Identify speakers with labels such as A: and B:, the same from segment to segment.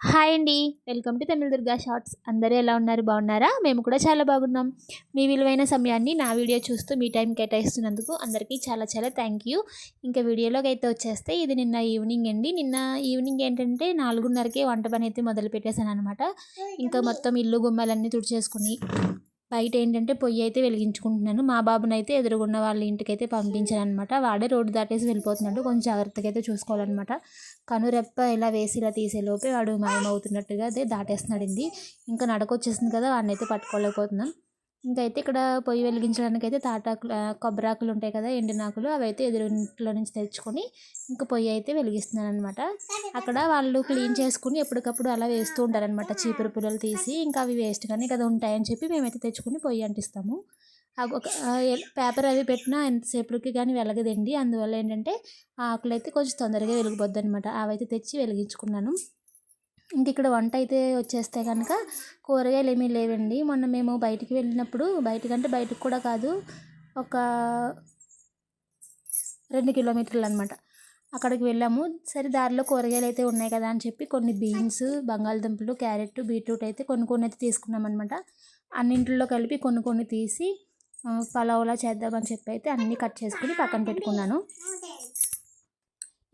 A: Hi అండి. Welcome to Tamil Durga shorts. అందరూ ఎలా ఉన్నారు? బాగున్నారా? మేము కూడా చాలా బాగున్నాం. మీ విలువైన సమయాన్ని నా వీడియో చూస్తూ మీ టైం కేటాయిస్తున్నందుకు అందరికీ చాలా చాలా థ్యాంక్ యూ. ఇంకా వీడియోలోకి అయితే వచ్చేస్తే ఇది నిన్న ఈవినింగ్ అండి. నిన్న ఈవినింగ్ ఏంటంటే నాలుగున్నరకే వంట పని అయితే మొదలు పెట్టేశాను అనమాట ఇంకా మొత్తం ఇల్లు గుమ్మాలన్నీ తుడిచేసుకుని బయట ఏంటంటే పొయ్యి అయితే వెలిగించుకుంటున్నాను. మా బాబునైతే ఎదురుగున్న వాళ్ళ ఇంటికి అయితే పంపించాను అనమాట వాడే రోడ్డు దాటేసి వెళ్ళిపోతున్నాడు. కొంచెం జాగ్రత్తగా అయితే చూసుకోవాలన్నమాట. కనురెప్ప ఇలా వేసి ఇలా తీసే లోపే వాడు మాయమవుతున్నట్టుగా అదే దాటేస్తున్నాడు ఇంకా నడకొచ్చేసింది కదా వాడిని అయితే పట్టుకోలేకపోతున్నాం. ఇంకైతే ఇక్కడ పొయ్యి వెలిగించడానికి అయితే తాటాకులు కొబ్బరాకులు ఉంటాయి కదా ఎండినాకులు అవి అయితే ఎదురింట్లో నుంచి తెచ్చుకొని ఇంకా పొయ్యి అయితే వెలిగిస్తున్నాను అనమాట అక్కడ వాళ్ళు క్లీన్ చేసుకుని ఎప్పటికప్పుడు అలా వేస్తూ ఉంటారనమాట. చీపురు పుల్లలు తీసి ఇంకా అవి వేస్ట్ కానీ కదా ఉంటాయని చెప్పి మేమైతే తెచ్చుకుని పొయ్యి అంటిస్తాము. ఒక పేపర్ అవి పెట్టినా ఎంతసేపటికి కానీ వెలగదండి. అందువల్ల ఏంటంటే ఆ ఆకులు అయితే కొంచెం తొందరగా వెలిగిపోద్ది అనమాట అవైతే తెచ్చి వెలిగించుకున్నాను. ఇంక ఇక్కడ వంట అయితే వచ్చేస్తే కనుక కూరగాయలు ఏమీ లేవండి. మొన్న మేము బయటికి వెళ్ళినప్పుడు బయటకంటే బయటకు కూడా కాదు ఒక రెండు కిలోమీటర్లు అనమాట అక్కడికి వెళ్ళాము. సరే దారిలో కూరగాయలు అయితే ఉన్నాయి కదా అని చెప్పి కొన్ని బీన్స్ బంగాళదుంపలు క్యారెట్ బీట్రూట్ అయితే కొన్ని కొన్ని అయితే తీసుకున్నాం అనమాట అన్నింటిలో కలిపి కొన్ని కొన్ని తీసి పలావ్లా చేద్దామని చెప్పి అయితే అన్నీ కట్ చేసుకుని పక్కన పెట్టుకున్నాను.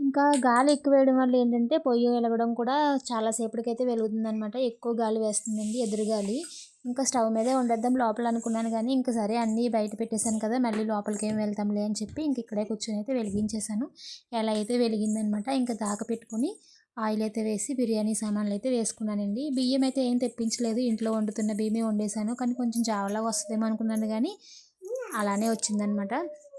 A: ఇంకా గాలి ఎక్కువ వేయడం వల్ల ఏంటంటే పొయ్యి వెలగడం కూడా చాలా సేపటికైతే వెలుగుతుంది అనమాట ఎక్కువ గాలి వేస్తుందండి ఎదురు గాలి. ఇంకా స్టవ్ మీదే వండేద్దాం లోపల అనుకున్నాను కానీ ఇంకా సరే అన్నీ బయట పెట్టేశాను కదా మళ్ళీ లోపలికి ఏం వెళ్తాంలే అని చెప్పి ఇంక ఇక్కడే కూర్చొని అయితే వెలిగించేశాను. ఎలా అయితే వెలిగిందనమాట ఇంకా దాక పెట్టుకుని ఆయిల్ అయితే వేసి బిర్యానీ సామాన్లు అయితే వేసుకున్నానండి. బియ్యం అయితే ఏం తెప్పించలేదు ఇంట్లో వండుతున్న బియ్యమే వండేసాను కానీ కొంచెం జావలాగా వస్తుందేమో అనుకున్నాను కానీ అలానే వచ్చిందనమాట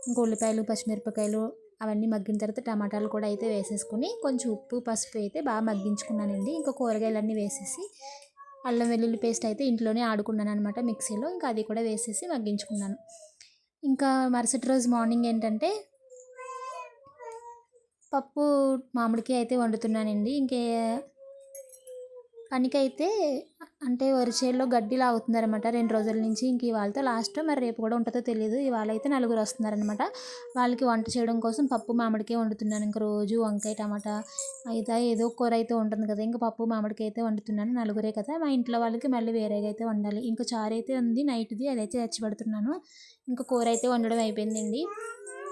A: ఇంకా ఉల్లిపాయలు పచ్చిమిరపకాయలు అవన్నీ మగ్గిన తర్వాత టమాటాలు కూడా అయితే వేసేసుకుని కొంచెం ఉప్పు పసుపు అయితే బాగా మగ్గించుకున్నానండి. ఇంకా కూరగాయలన్నీ వేసేసి అల్లం వెల్లుల్లి పేస్ట్ అయితే ఇంట్లోనే ఆడుకున్నాను అనమాట మిక్సీలో. ఇంకా అది కూడా వేసేసి మగ్గించుకున్నాను. ఇంకా మరుసటి రోజు మార్నింగ్ ఏంటంటే పప్పు మామిడికాయ అయితే వండుతున్నానండి. ఇంకే పనికైతే అంటే వరిచేల్లో గడ్డి లాగుతుందనమాట రెండు రోజుల నుంచి ఇంక ఇవాళతో లాస్ట్ మరి రేపు కూడా ఉంటుందో తెలియదు ఇవాళ అయితే నలుగురు వస్తున్నారనమాట వాళ్ళకి వంట చేయడం కోసం పప్పు మామిడికే వండుతున్నాను. ఇంక రోజు వంకాయ టమాటా అయితే ఏదో కూర అయితే ఉంటుంది కదా. ఇంకా పప్పు మామిడికి అయితే వండుతున్నాను. నలుగురే కదా. మా ఇంట్లో వాళ్ళకి మళ్ళీ వేరేగా అయితే వండాలి. ఇంకా చారు అయితే ఉంది. నైట్ది అదైతే తెచ్చి పెడుతున్నాను. ఇంకా కూర అయితే వండడం అయిపోయిందండి.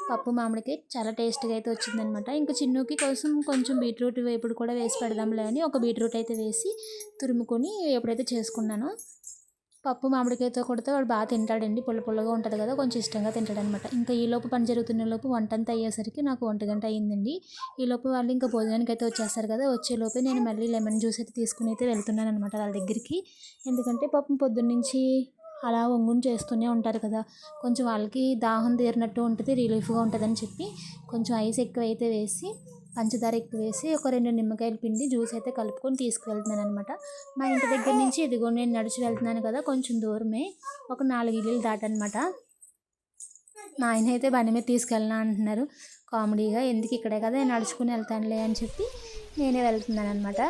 A: పప్పు మామిడికి చాలా టేస్ట్గా అయితే వచ్చిందనమాట ఇంకా చిన్నుకి కోసం కొంచెం బీట్రూట్ వేపుడు కూడా వేసి పెడదాంలే అని ఒక బీట్రూట్ అయితే వేసి తురుముకొని ఎప్పుడైతే చేసుకున్నానో పప్పు మామిడికాయతో కొడితే వాడు బాగా తింటాడండి. పుల్ల పుల్లగా ఉంటుంది కదా కొంచెం ఇష్టంగా తింటాడనమాట ఇంకా ఈలోపు పని జరుగుతున్న లోపు వంట అంతా అయ్యేసరికి నాకు ఒంటి గంట అయ్యిందండి. ఈలోపు వాళ్ళు ఇంకా భోజనానికి అయితే వచ్చేస్తారు కదా వచ్చేలోపే నేను మళ్ళీ లెమన్ జ్యూస్ అయితే తీసుకుని అయితే వెళ్తున్నాను అనమాట వాళ్ళ దగ్గరికి. ఎందుకంటే పప్పు పొద్దున్నుంచి అలా ఒంగుని చేస్తూనే ఉంటారు కదా. కొంచెం వాళ్ళకి దాహం తీరినట్టు ఉంటుంది రిలీఫ్గా ఉంటుందని చెప్పి కొంచెం ఐస్ ఎక్కువ అయితే వేసి పంచదార ఎక్కువ వేసి ఒక రెండు నిమ్మకాయలు పిండి జ్యూస్ అయితే కలుపుకొని తీసుకువెళ్తున్నాను అనమాట మా ఇంటి దగ్గర నుంచి ఇదిగో నేను నడిచి వెళ్తున్నాను కదా కొంచెం దూరమే ఒక నాలుగు ఇల్లులు దాటనమాట మా ఆయన అయితే బండి మీద తీసుకెళ్ళినా అంటున్నారు. కామెడీగా ఎందుకు ఇక్కడే కదా నడుచుకుని వెళ్తానులే అని చెప్పి నేనే వెళ్తున్నాను అనమాట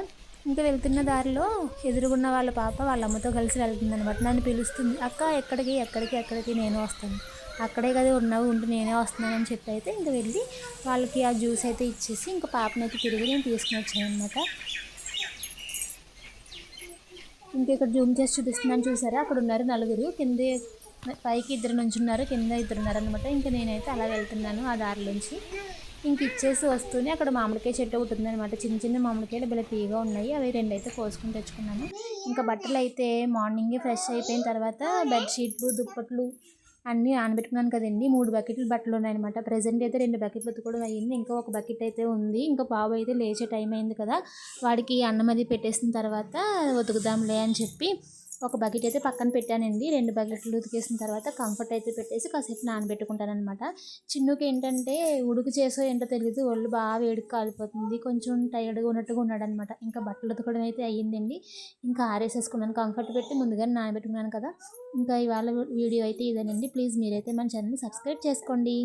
A: ఇంకా వెళ్తున్న దారిలో ఎదురుగున్న వాళ్ళ పాప వాళ్ళ అమ్మతో కలిసి వెళ్తుంది అనమాట నన్ను పిలుస్తుంది అక్క ఎక్కడికి ఎక్కడికి ఎక్కడికి నేను వస్తాను. అక్కడే కదా ఉన్నావు ఉంటే నేనే వస్తున్నానని చెప్పి అయితే ఇంక వెళ్ళి వాళ్ళకి ఆ జ్యూస్ అయితే ఇచ్చేసి ఇంకా పాపనైతే తిరిగి నేను తీసుకుని వచ్చాను అనమాట ఇంకా ఇక్కడ జూమ్ చేసి చూపిస్తున్నాను చూసారా? అక్కడ ఉన్నారు నలుగురు. కింద పైకి ఇద్దరు నుంచి ఉన్నారు కింద ఇద్దరు ఉన్నారు అనమాట ఇంకా నేనైతే అలా వెళ్తున్నాను ఆ దారిలోంచి. ఇంక ఇచ్చేసి వస్తూనే అక్కడ మామిడికాయ చెట్టు ఒకటి ఉందనమాట చిన్న చిన్న మామిడికాయలు బిల్ల తీయగా ఉన్నాయి. అవి రెండైతే కోసుకుని తెచ్చుకున్నాను. ఇంకా బట్టలు అయితే మార్నింగే ఫ్రెష్ అయిపోయిన తర్వాత బెడ్షీట్లు దుప్పట్లు అన్నీ ఆనబెట్టుకున్నాను కదండి. మూడు బకెట్లు బట్టలు ఉన్నాయన్నమాట. ప్రజెంట్ అయితే రెండు బకెట్లు ఉతుకోవడం అయ్యింది. ఇంకా ఒక బకెట్ అయితే ఉంది. ఇంకా బాబు అయితే లేచే టైం అయింది కదా. వాడికి అన్నం అది పెట్టేసిన తర్వాత ఉతుకుదాంలే అని చెప్పి ఒక బకెట్ అయితే పక్కన పెట్టానండి. రెండు బకెట్లు ఉతికేసిన తర్వాత కంఫర్ట్ అయితే పెట్టేసి కాసేపు నానబెట్టుకుంటాను అనమాట చిన్నుకి ఏంటంటే ఉడుకు చేసో ఏంటో తెలియదు ఒళ్ళు బాగా వేడికి కాలిపోతుంది. కొంచెం టైర్డ్గా ఉన్నట్టుగా ఉన్నాడనమాట ఇంకా బట్టలు ఉతకడం అయితే అయ్యిందండి. ఇంకా ఆరేసేసుకున్నాను. కంఫర్ట్ పెట్టి ముందుగానే నానబెట్టుకున్నాను కదా. ఇంకా ఇవాళ వీడియో అయితే ఇదేనండి. ప్లీజ్ మీరైతే మన ఛానల్ని సబ్స్క్రైబ్ చేసుకోండి.